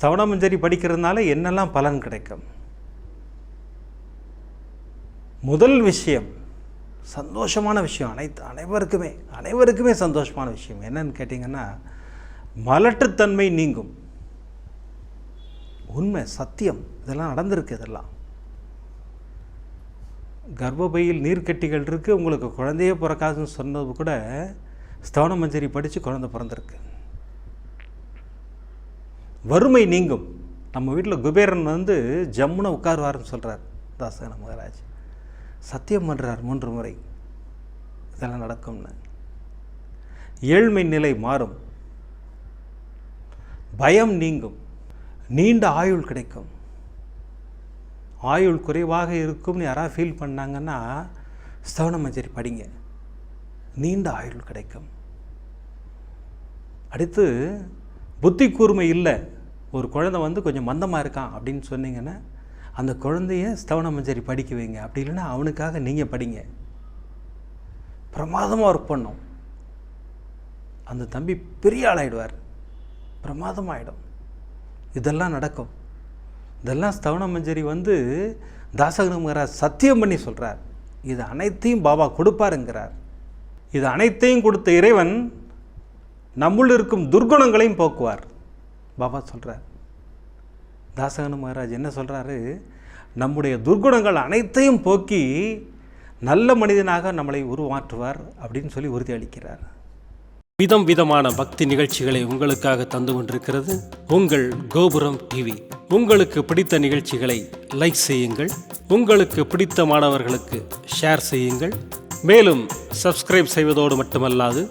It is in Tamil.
ஸ்தவனமஞ்சரி படிக்கிறதுனால என்னெல்லாம் பலன் கிடைக்கும்? முதல் விஷயம் சந்தோஷமான விஷயம் அனைத்து அனைவருக்குமே அனைவருக்குமே சந்தோஷமான விஷயம் என்னன்னு கேட்டிங்கன்னா மலட்டுத்தன்மை நீங்கும். உண்மை சத்தியம் இதெல்லாம் நடந்திருக்கு இதெல்லாம். கர்ப்பப்பையில் நீர்க்கட்டிகள் இருக்குது உங்களுக்கு குழந்தையே பிறக்காதுன்னு சொன்னது கூட ஸ்தவன மஞ்சரி படித்து குழந்தை பிறந்திருக்கு. வறுமை நீங்கும். நம்ம வீட்டில் குபேரன் வந்து ஜம்முன்னு உட்காருவாருன்னு சொல்கிறார் தாசகன மகாராஜ். சத்தியம் பண்ணுறார் மூன்று முறை. இதெல்லாம் நடக்கும்னு. ஏழ்மை நிலை மாறும். பயம் நீங்கும். நீண்ட ஆயுள் கிடைக்கும். ஆயுள் குறைவாக இருக்கும்னு யாராவது ஃபீல் பண்ணாங்கன்னா ஸ்தவன மஞ்சரி படிங்க. நீண்ட ஆயுள் கிடைக்கும். அடுத்து புத்தி கூர்மை இல்லை. ஒரு குழந்தை வந்து கொஞ்சம் மந்தமாக இருக்கான் அப்படின்னு சொன்னீங்கன்னா அந்த குழந்தைய ஸ்தவன மஞ்சரி படிக்க வைங்க. அப்படி இல்லைன்னா அவனுக்காக நீங்கள் படிங்க. பிரமாதமாக ஒர்க் பண்ணும். அந்த தம்பி பெரிய ஆளாயிடுவார். பிரமாதமாகிடும் இதெல்லாம் நடக்கும். இதெல்லாம் ஸ்தவன மஞ்சரி வந்து தாசகனமராஜ் சத்தியம் பண்ணி சொல்கிறார் இது அனைத்தையும் பாபா கொடுப்பாருங்கிறார். இது அனைத்தையும் கொடுத்த இறைவன் நம்முள் இருக்கும் துர்குணங்களையும் போக்குவார். பாபா சொல்கிறார் தாசகனு மகாராஜ் என்ன சொல்கிறாரு நம்முடைய துர்குணங்கள் அனைத்தையும் போக்கி நல்ல மனிதனாக நம்மளை உருமாற்றுவார் அப்படின்னு சொல்லி உறுதி அளிக்கிறார். விதம் விதமான பக்தி நிகழ்ச்சிகளை உங்களுக்காக தந்து கொண்டிருக்கிறது உங்கள் கோபுரம் டிவி உங்களுக்கு பிடித்த நிகழ்ச்சிகளை லைக் செய்யுங்கள். உங்களுக்கு பிடித்த மாணவர்களுக்கு ஷேர் செய்யுங்கள். மேலும் சப்ஸ்கிரைப் செய்வதோடு மட்டுமல்லாது